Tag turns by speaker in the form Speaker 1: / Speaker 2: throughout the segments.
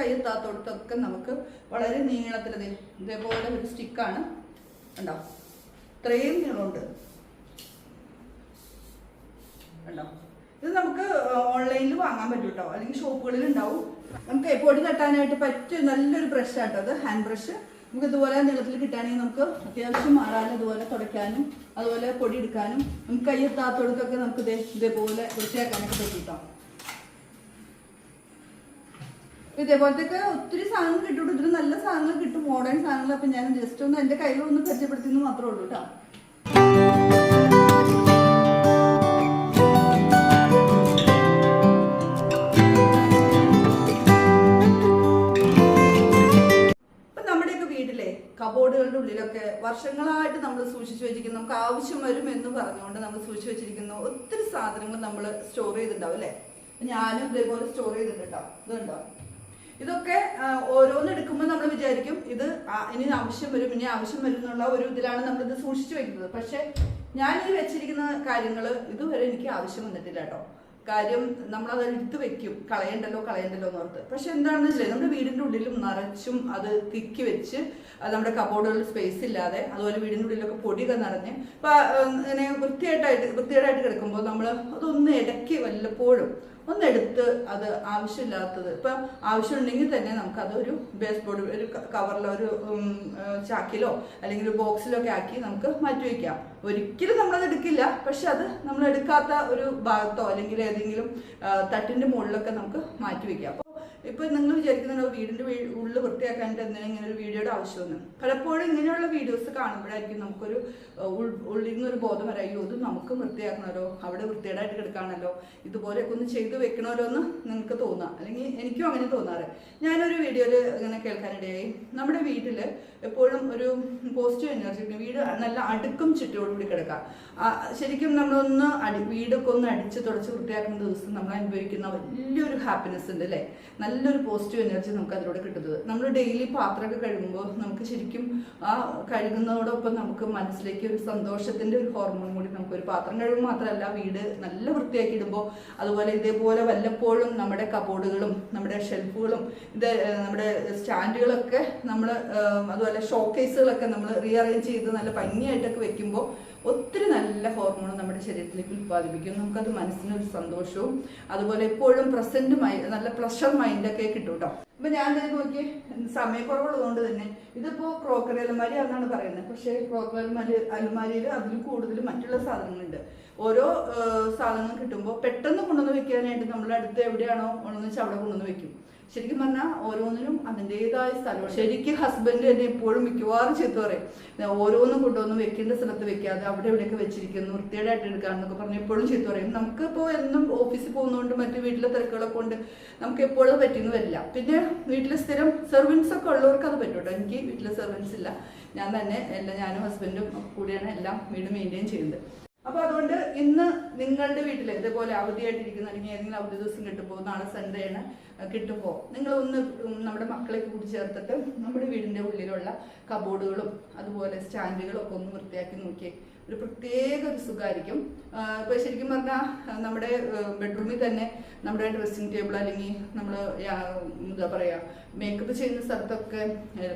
Speaker 1: കയ്യെത്താത്തോടത്തൊക്കെ നമുക്ക് വളരെ നീളത്തിൽ ഇതേപോലെ ഒരു സ്റ്റിക്കാണ് ഉണ്ടോ ഇത്രയും നീളമുണ്ട്. ഉണ്ടോ ഇത് നമുക്ക് ഓൺലൈനിൽ വാങ്ങാൻ പറ്റും കേട്ടോ അല്ലെങ്കിൽ ഷോപ്പുകളിൽ ഉണ്ടാവും. നമുക്ക് പൊടി തട്ടാനായിട്ട് പറ്റിയ നല്ലൊരു ബ്രഷ് ആട്ടോ അത് ഹാൻഡ് ബ്രഷ് നമുക്ക് ഇതുപോലെ നീളത്തിൽ കിട്ടുകയാണെങ്കിൽ നമുക്ക് അത്യാവശ്യം മാറാനും ഇതുപോലെ തുടയ്ക്കാനും അതുപോലെ പൊടി എടുക്കാനും നമുക്ക് കയ്യെത്താത്തോടത്തൊക്കെ നമുക്ക് ഇതേ ഇതേപോലെ വൃത്തിയാക്കാനൊക്കെ പറ്റിട്ടോ ഇതേപോലത്തെ ഒത്തിരി സാധനങ്ങൾ കിട്ടും ഒത്തിരി നല്ല സാധനങ്ങൾ കിട്ടും. മോഡേൺ സാധനങ്ങൾ. അപ്പൊ ഞാൻ ജസ്റ്റ് ഒന്ന് എന്റെ കയ്യിൽ ഒന്ന് പരിചയപ്പെടുത്തിയെന്ന് മാത്രമേ ഉള്ളൂ കേട്ടോ കബോർഡുകളുടെ ഉള്ളിലൊക്കെ വർഷങ്ങളായിട്ട് നമ്മൾ സൂക്ഷിച്ചു വെച്ചിരിക്കുന്ന. നമുക്ക് ആവശ്യം വരും എന്ന് പറഞ്ഞുകൊണ്ട് നമ്മൾ സൂക്ഷിച്ചു വെച്ചിരിക്കുന്ന. ഒത്തിരി സാധനങ്ങൾ നമ്മൾ സ്റ്റോർ ചെയ്തിട്ടുണ്ടാവും അല്ലേ? ഞാനും ഇതേപോലെ സ്റ്റോർ ചെയ്തിട്ടുണ്ട് കേട്ടോ ഇതുണ്ടോ? ഇതൊക്കെ ഓരോന്ന് എടുക്കുമ്പോൾ നമ്മൾ വിചാരിക്കും ഇത് ഇനി ആവശ്യം വരും ഇനി ആവശ്യം വരും എന്നുള്ള ഒരു ഇതിലാണ് നമ്മളിത് സൂക്ഷിച്ചു വെക്കുന്നത്. പക്ഷേ ഞാൻ ഈ വെച്ചിരിക്കുന്ന കാര്യങ്ങൾ ഇതുവരെ എനിക്ക് ആവശ്യം വന്നിട്ടില്ല കേട്ടോ. കാര്യം നമ്മളത് എടുത്ത് വെക്കും. കളയണ്ടല്ലോ കളയണ്ടല്ലോ എന്ന് ഓർത്ത്. പക്ഷെ എന്താണെന്ന് വെച്ചാൽ നമ്മുടെ വീടിന്റെ ഉള്ളിലും നിറച്ചും അത് തിക്കി വെച്ച് നമ്മുടെ കബോർഡുകളിൽ സ്പേസ് ഇല്ലാതെ അതുപോലെ വീടിന്റെ ഉള്ളിലൊക്കെ പൊടിയൊക്കെ നിറഞ്ഞ് ഇപ്പം ഇങ്ങനെ വൃത്തിയായിട്ടായിട്ട് വൃത്തികേടായിട്ട് കിടക്കുമ്പോൾ നമ്മൾ അതൊന്ന് ഇടയ്ക്ക് വല്ലപ്പോഴും ഒന്നെടുത്ത് അത് ആവശ്യമില്ലാത്തത്. ഇപ്പം ആവശ്യമുണ്ടെങ്കിൽ തന്നെ നമുക്ക് അതൊരു ബേസ് ബോർഡ് ഒരു കവറിലോ ഒരു ചാക്കിലോ അല്ലെങ്കിൽ ഒരു ബോക്സിലോ ഒക്കെ ആക്കി നമുക്ക് മാറ്റി വയ്ക്കാം ഒരിക്കലും നമ്മളത് എടുക്കില്ല. പക്ഷെ അത് നമ്മൾ എടുക്കാത്ത ഒരു ഭാഗത്തോ അല്ലെങ്കിൽ ഏതെങ്കിലും തട്ടിന്റെ മുകളിലൊക്കെ നമുക്ക് മാറ്റി വയ്ക്കാം അപ്പോൾ ഇപ്പൊ നിങ്ങൾ വിചാരിക്കുന്നുണ്ടോ വീടിന്റെ ഉള്ളു ഉള്ളിൽ വൃത്തിയാക്കാനായിട്ട് എന്തിനാ ഇങ്ങനെ ഒരു വീഡിയോയുടെ ആവശ്യമൊന്നും? പലപ്പോഴും ഇങ്ങനെയുള്ള വീഡിയോസ് കാണുമ്പോഴായിരിക്കും നമുക്കൊരു ഉള്ളിൽ നിന്ന് ഒരു ബോധം വരാം. അയ്യോ ഇത് നമുക്ക് വൃത്തിയാക്കണമല്ലോ അവിടെ വൃത്തികേടായിട്ട് കിടക്കാണല്ലോ ഇതുപോലെയൊക്കെ ഒന്ന് ചെയ്തു വെക്കണമല്ലോ എന്ന് നിങ്ങൾക്ക് തോന്നാം. അല്ലെങ്കിൽ എനിക്കും അങ്ങനെ തോന്നാറ്. ഞാനൊരു വീഡിയോയിൽ ഇങ്ങനെ കേൾക്കാനിടയായി. നമ്മുടെ വീട്ടിൽ എപ്പോഴും ഒരു പോസിറ്റീവ് എനർജി വീട് നല്ല അടുക്കും ചുറ്റോടുകൂടി കിടക്കാം. ശരിക്കും നമ്മളൊന്ന് അടി വീടൊക്കെ ഒന്ന് അടിച്ച് തുടച്ച് വൃത്തിയാക്കുന്ന ദിവസം നമ്മൾ അനുഭവിക്കുന്ന വലിയൊരു ഹാപ്പിനെസ് ഉണ്ട് അല്ലേ? നല്ലൊരു പോസിറ്റീവ് എനർജി നമുക്ക് അതിലൂടെ കിട്ടുന്നത്. നമ്മൾ ഡെയിലി പാത്രമൊക്കെ കഴുകുമ്പോൾ നമുക്ക് ശരിക്കും ആ കഴുകുന്നതോടൊപ്പം നമുക്ക് മനസ്സിലേക്ക് ഒരു സന്തോഷത്തിന്റെ ഒരു ഹോർമോൺ കൂടി നമുക്ക് ഒരു പാത്രം കഴുകുമ്പോൾ മാത്രമല്ല വീട് നല്ല വൃത്തിയാക്കി ഇടുമ്പോൾ അതുപോലെ ഇതേപോലെ വല്ലപ്പോഴും നമ്മുടെ കബോർഡുകളും നമ്മുടെ ഷെൽഫുകളും ഇത് നമ്മുടെ സ്റ്റാൻഡുകളൊക്കെ നമ്മൾ അതുപോലെ ഷോക്കേസുകളൊക്കെ നമ്മൾ റീഅറേഞ്ച് ചെയ്ത് നല്ല ഭംഗിയായിട്ടൊക്കെ വെക്കുമ്പോൾ ഒത്തിരി നല്ല ഹോർമോൺ നമ്മുടെ ശരീരത്തിലേക്ക് ഉത്പാദിപ്പിക്കും നമുക്കത് മനസ്സിനൊരു സന്തോഷവും അതുപോലെ എപ്പോഴും പ്രസന്റ് മൈൻഡ് നല്ല പ്ലഷർ മൈൻഡൊക്കെ കിട്ടും കേട്ടോ അപ്പൊ ഞാൻ തന്നെ നോക്കി സമയക്കുറവുള്ളതുകൊണ്ട് തന്നെ. ഇതിപ്പോ ക്രോക്കറി അലമാരി എന്നാണ് പറയുന്നത്. പക്ഷേ ക്രോക്കറി അലമാരി അലമാരിയിൽ അതിൽ കൂടുതൽ മറ്റുള്ള സാധനങ്ങളുണ്ട്. ഓരോ സാധനങ്ങൾ കിട്ടുമ്പോൾ പെട്ടെന്ന് കൊണ്ടുവന്ന് വെക്കാനായിട്ട് നമ്മൾ അടുത്ത് എവിടെയാണോ ഉള്ളതെന്ന് വെച്ചാൽ അവിടെ കൊണ്ടുവന്ന് വെക്കും. ശരിക്കും പറഞ്ഞാൽ ഓരോന്നിനും അതിന്റെതായ സ്ഥലമാണ് ശരിക്കും ഹസ്ബൻഡ് എന്നെ എപ്പോഴും മിക്കവാറും ചീത്ത പറയും. "ഞാൻ ഓരോന്നും കൊണ്ടുവന്ന് വെക്കേണ്ട സ്ഥലത്ത് വെക്കാതെ അവിടെ എവിടെയൊക്കെ വെച്ചിരിക്കുന്നു വൃത്തിയേടായിട്ട് എടുക്കാന്നൊക്കെ പറഞ്ഞ് എപ്പോഴും ചീത്ത പറയും. നമുക്കിപ്പോൾ എന്നും ഓഫീസിൽ പോകുന്നതുകൊണ്ട് മറ്റു വീട്ടിലെ തിരക്കുകളൊക്കെ കൊണ്ട് നമുക്ക് എപ്പോഴും പറ്റുന്നു വരില്ല. പിന്നെ വീട്ടിൽ സ്ഥിരം സെർവൻസ് ഒക്കെ ഉള്ളവർക്ക് അത് പറ്റൂട്ടോ എനിക്ക് വീട്ടിലെ സെർവൻസ് ഇല്ല. ഞാൻ തന്നെ എല്ലാം ഞാനും ഹസ്ബൻഡും കൂടിയാണ് എല്ലാം വീട് മെയിന്റെയിൻ ചെയ്യുന്നത്. അപ്പൊ അതുകൊണ്ട് ഇന്ന് നിങ്ങളുടെ വീട്ടിൽ ഇതേപോലെ അവധിയായിട്ടിരിക്കുന്ന അല്ലെങ്കിൽ ഏതെങ്കിലും അവധി ദിവസം കിട്ടുമ്പോൾ നാളെ സൺഡേ ആണ് കിട്ടുമ്പോൾ നിങ്ങൾ ഒന്ന് നമ്മുടെ മക്കളെ കൂടി ചേർത്തിട്ട് നമ്മുടെ വീടിന്റെ ഉള്ളിലുള്ള കബോർഡുകളും അതുപോലെ സ്റ്റാൻഡുകളും ഒക്കെ ഒന്ന് വൃത്തിയാക്കി നോക്കിയേ. ഒരു പ്രത്യേക ഒരു സുഖമായിരിക്കും ഇപ്പൊ ശരിക്കും പറഞ്ഞാൽ നമ്മുടെ ബെഡ്റൂമിൽ തന്നെ നമ്മുടെ ഡ്രസ്സിംഗ് ടേബിൾ അല്ലെങ്കിൽ നമ്മൾ എന്താ പറയാ മേക്കപ്പ് ചെയ്യുന്ന സ്ഥലത്തൊക്കെ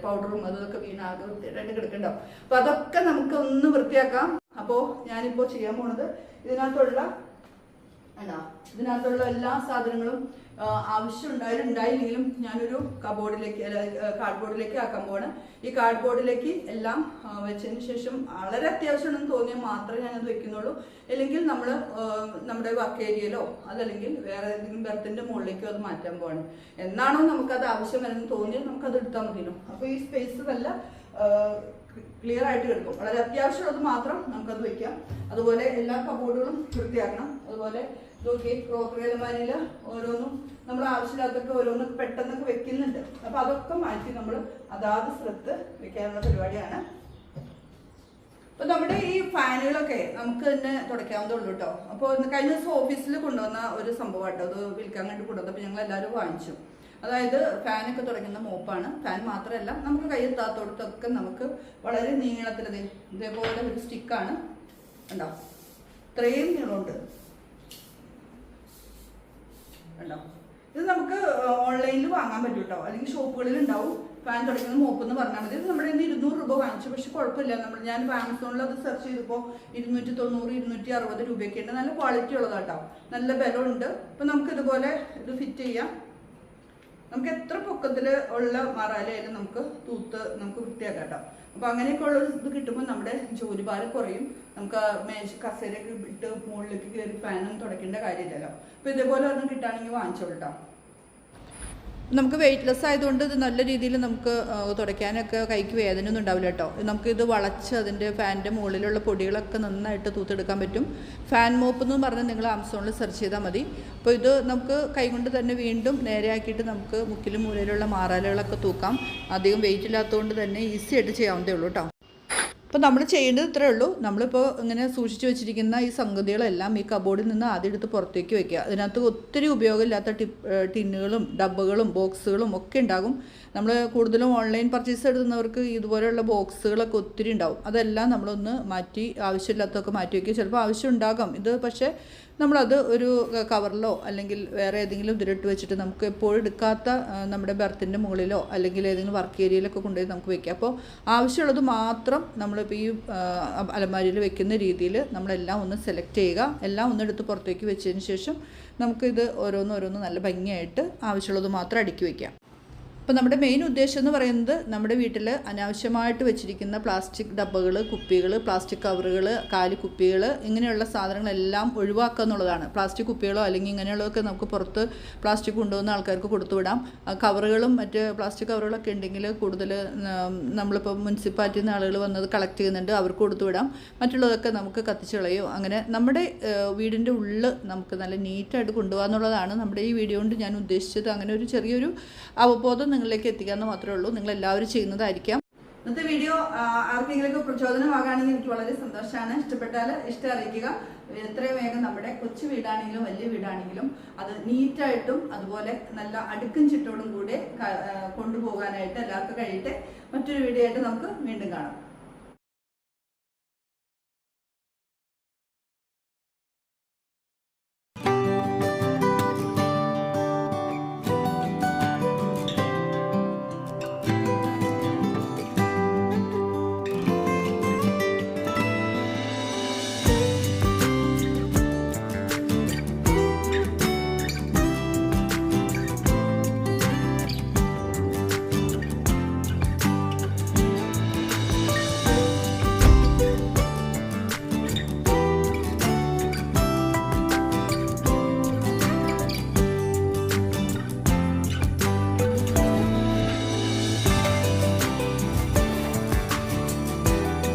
Speaker 1: പൗഡറും അതൊക്കെ വീണാകെ വൃത്തിയായിട്ട് കിടക്കണ്ടാവും. അപ്പൊ അതൊക്കെ നമുക്ക് ഒന്ന് വൃത്തിയാക്കാം. അപ്പോ ഞാനിപ്പോ ചെയ്യാൻ പോണത് ഇതിനകത്തുള്ള എന്താ ഇതിനകത്തുള്ള എല്ലാ സാധനങ്ങളും ആവശ്യം ഉണ്ടായാലും ഉണ്ടായില്ലെങ്കിലും ഞാനൊരു കബോർഡിലേക്ക് കാർഡ്ബോർഡിലേക്ക് ആക്കാൻ പോവാണ്. ഈ കാർഡ്ബോർഡിലേക്ക് എല്ലാം വെച്ചതിന് ശേഷം വളരെ അത്യാവശ്യമാണെന്ന് തോന്നിയാൽ മാത്രമേ ഞാനത് വെക്കുന്നുള്ളൂ. അല്ലെങ്കിൽ നമ്മൾ നമ്മുടെ വർക്ക് ഏരിയയിലോ അതല്ലെങ്കിൽ വേറെ ഏതെങ്കിലും ബെർത്തിന്റെ മുകളിലേക്കോ അത് മാറ്റാൻ പോവാണ്. എന്നാണോ നമുക്കത് ആവശ്യം വരുന്നത് തോന്നിയാൽ നമുക്കത് എടുത്താൽ മതിയല്ലോ. അപ്പോൾ ഈ സ്പേസ് നല്ല ക്ലിയർ ആയിട്ട് കിടക്കും വളരെ അത്യാവശ്യമുള്ളത് മാത്രം നമുക്കത് വയ്ക്കാം അതുപോലെ എല്ലാ കബോർഡുകളും വൃത്തിയാക്കണം. അതുപോലെ നോക്കി ക്രോക്കറി അലമാരിയിൽ ഓരോന്നും നമ്മൾ ആവശ്യമില്ലാത്തൊക്കെ ഓരോന്ന് പെട്ടെന്നൊക്കെ വെക്കുന്നുണ്ട്. അപ്പൊ അതൊക്കെ മാറ്റി നമ്മൾ അതാത് സ്ഥലത്ത് വെക്കാനുള്ള പരിപാടിയാണ്. അപ്പൊ നമ്മുടെ ഈ ഫാനുകളൊക്കെ നമുക്ക് തന്നെ തുടയ്ക്കാവുന്നേ ഉള്ളൂ കേട്ടോ. അപ്പോൾ കഴിഞ്ഞ ദിവസം ഓഫീസിൽ കൊണ്ടുവന്ന ഒരു സംഭവം കേട്ടോ. അത് വിൽക്കാൻ വേണ്ടി കൊണ്ടുവന്നപ്പോൾ ഞങ്ങൾ എല്ലാവരും വാങ്ങിച്ചു. അതായത് ഫാനൊക്കെ തുടങ്ങുന്ന മോപ്പാണ്. ഫാൻ മാത്രമല്ല നമുക്ക് കയ്യിൽ താത്തോടത്തൊക്കെ നമുക്ക് വളരെ നീളത്തിൽ ഇതേപോലെ ഒരു സ്റ്റിക്കാണ്. ഉണ്ടോ ഇത്രയും നീളമുണ്ട്. ഉണ്ടോ ഇത് നമുക്ക് ഓൺലൈനിൽ വാങ്ങാൻ പറ്റും കേട്ടോ അല്ലെങ്കിൽ ഷോപ്പുകളിൽ ഉണ്ടാവും ഫാൻ തുടങ്ങുന്ന മോപ്പ് എന്ന് പറഞ്ഞാൽ മതി നമ്മുടെ ഇന്ന് ഇരുന്നൂറ് രൂപ വാങ്ങിച്ചു. പക്ഷെ കുഴപ്പമില്ല. നമ്മൾ ഞാൻ ആമസോണിൽ അത് സെർച്ച് ചെയ്തപ്പോൾ ഇരുന്നൂറ്റി തൊണ്ണൂറ് ഇരുന്നൂറ്റി അറുപത് രൂപയൊക്കെ ഉണ്ട് നല്ല ക്വാളിറ്റി ഉള്ളതാട്ടോ. നല്ല ബലമുണ്ട്. അപ്പം നമുക്ക് ഇതുപോലെ ഇത് ഫിറ്റ് ചെയ്യാം. നമുക്ക് എത്ര പൊക്കത്തിൽ ഉള്ള മറാലയായാലും നമുക്ക് തൂത്ത് നമുക്ക് വൃത്തിയാക്കാം കേട്ടോ അപ്പൊ അങ്ങനെയൊക്കെ ഉള്ള ഇത് കിട്ടുമ്പോൾ നമ്മുടെ ജോലിഭാരം കുറയും. നമുക്ക് മേശ കസേരയൊക്കെ ഇട്ട് മുകളിലേക്ക് കയറി ഫാനൊന്നും തുടക്കേണ്ട കാര്യമില്ലല്ലോ. അപ്പോൾ ഇതേപോലെ ഒന്നും കിട്ടുകയാണെങ്കിൽ വാങ്ങിച്ചോളൂ കേട്ടോ നമുക്ക് വെയിറ്റ്ലെസ് ആയതുകൊണ്ട് ഇത് നല്ല രീതിയിൽ നമുക്ക് തുടയ്ക്കാനൊക്കെ കൈക്ക് വേദന ഒന്നും ഉണ്ടാവില്ല കേട്ടോ. നമുക്കിത് വളച്ച് അതിന്റെ ഫാനിന്റെ മുകളിലുള്ള പൊടികളൊക്കെ നന്നായിട്ട് തൂത്തെടുക്കാൻ പറ്റും. ഫാൻ മോപ്പ് എന്ന് പറഞ്ഞാൽ നിങ്ങൾ ആമസോണിൽ സെർച്ച് ചെയ്താൽ മതി. അപ്പോൾ ഇത് നമുക്ക് കൈകൊണ്ട് തന്നെ വീണ്ടും നേരെയാക്കിയിട്ട് നമുക്ക് മുക്കിലും മൂലയിലുള്ള മാറാലുകളൊക്കെ തൂക്കാം. അധികം വെയിറ്റ് ഇല്ലാത്തതുകൊണ്ട് തന്നെ ഈസി ആയിട്ട് ചെയ്യാവുന്നതേ ഉള്ളൂ കേട്ടോ. അപ്പോൾ നമ്മൾ ചെയ്യേണ്ടത് ഇത്രേ ഉള്ളൂ. നമ്മളിപ്പോൾ ഇങ്ങനെ സൂക്ഷിച്ചു വെച്ചിരിക്കുന്ന ഈ സംഗതികളെല്ലാം ഈ കബോർഡിൽ നിന്ന് ആദ്യം എടുത്ത് പുറത്തേക്ക് വയ്ക്കുക അതിനകത്ത് ഒത്തിരി ഉപയോഗമില്ലാത്ത ടിന്നുകളും ഡബ്ബുകളും ബോക്സുകളും ഒക്കെ ഉണ്ടാകും. നമ്മൾ കൂടുതലും ഓൺലൈൻ പർച്ചേസ് എടുക്കുന്നവർക്ക് ഇതുപോലെയുള്ള ബോക്സുകളൊക്കെ ഒത്തിരി ഉണ്ടാവും. അതെല്ലാം നമ്മളൊന്ന് മാറ്റി ആവശ്യമില്ലാത്തതൊക്കെ മാറ്റി വയ്ക്കുക ചിലപ്പോൾ ആവശ്യം ഉണ്ടാകാം. ഇത് പക്ഷേ നമ്മളത് ഒരു കവറിലോ അല്ലെങ്കിൽ വേറെ ഏതെങ്കിലും ഇതിലിട്ട് വെച്ചിട്ട് നമുക്ക് എപ്പോഴും എടുക്കാത്ത നമ്മുടെ ബെർത്തിന്റെ മുകളിലോ അല്ലെങ്കിൽ ഏതെങ്കിലും വർക്ക് ഏരിയയിലൊക്കെ കൊണ്ടുപോയി നമുക്ക് വെക്കാം. അപ്പോൾ ആവശ്യമുള്ളത് മാത്രം നമ്മളിപ്പോൾ ഈ അലമാരിയിൽ വെക്കുന്ന രീതിയിൽ നമ്മളെല്ലാം ഒന്ന് സെലക്ട് ചെയ്യുക. എല്ലാം ഒന്ന് എടുത്ത് പുറത്തേക്ക് വെച്ചതിന് ശേഷം നമുക്കിത് ഓരോന്ന് ഓരോന്ന് നല്ല ഭംഗിയായിട്ട് ആവശ്യമുള്ളത് മാത്രം അടുക്കി വയ്ക്കാം അപ്പോൾ നമ്മുടെ മെയിൻ ഉദ്ദേശം എന്ന് പറയുന്നത് നമ്മുടെ വീട്ടിൽ അനാവശ്യമായിട്ട് വെച്ചിരിക്കുന്ന പ്ലാസ്റ്റിക് ഡബ്ബകൾ കുപ്പികൾ പ്ലാസ്റ്റിക് കവറുകൾ കാലി കുപ്പികൾ ഇങ്ങനെയുള്ള സാധനങ്ങളെല്ലാം ഒഴിവാക്കുക എന്നുള്ളതാണ്. പ്ലാസ്റ്റിക് കുപ്പികളോ അല്ലെങ്കിൽ ഇങ്ങനെയുള്ളതൊക്കെ നമുക്ക് പുറത്ത് പ്ലാസ്റ്റിക് കൊണ്ടുവന്ന ആൾക്കാർക്ക് കൊടുത്തുവിടാം കവറുകളും മറ്റ് പ്ലാസ്റ്റിക് കവറുകളൊക്കെ ഉണ്ടെങ്കിൽ കൂടുതൽ നമ്മളിപ്പോൾ മുനിസിപ്പാലിറ്റിയിൽ നിന്ന് ആളുകൾ വന്നത് കളക്ട് ചെയ്യുന്നുണ്ട് അവർക്ക് കൊടുത്തുവിടാം മറ്റുള്ളതൊക്കെ നമുക്ക് കത്തിച്ച് കളയോ അങ്ങനെ നമ്മുടെ വീടിന്റെ ഉള്ളിൽ നമുക്ക് നല്ല നീറ്റായിട്ട് കൊണ്ടുപോകാന്നുള്ളതാണ് നമ്മുടെ ഈ വീഡിയോ കൊണ്ട് ഞാൻ ഉദ്ദേശിച്ചത്. അങ്ങനെ ഒരു ചെറിയൊരു അവബോധം നിങ്ങളിലേക്ക് എത്തിക്കാമെന്ന് മാത്രമേ ഉള്ളൂ. നിങ്ങൾ എല്ലാവരും ചെയ്യുന്നതായിരിക്കാം. ഇന്നത്തെ വീഡിയോ ആർക്കെങ്കിലൊക്കെ പ്രചോദനമാകാണെങ്കിൽ എനിക്ക് വളരെ സന്തോഷമാണ്. ഇഷ്ടപ്പെട്ടാൽ ഇഷ്ടം അറിയിക്കുക. എത്രയും വേഗം നമ്മുടെ കൊച്ചു വീടാണെങ്കിലും വലിയ വീടാണെങ്കിലും അത് നീറ്റായിട്ടും അതുപോലെ നല്ല അടുക്കും ചിട്ടോടും കൂടെ കൊണ്ടുപോകാനായിട്ട് എല്ലാവർക്കും കഴിയട്ടെ. മറ്റൊരു വീഡിയോ ആയിട്ട് നമുക്ക് വീണ്ടും കാണാം.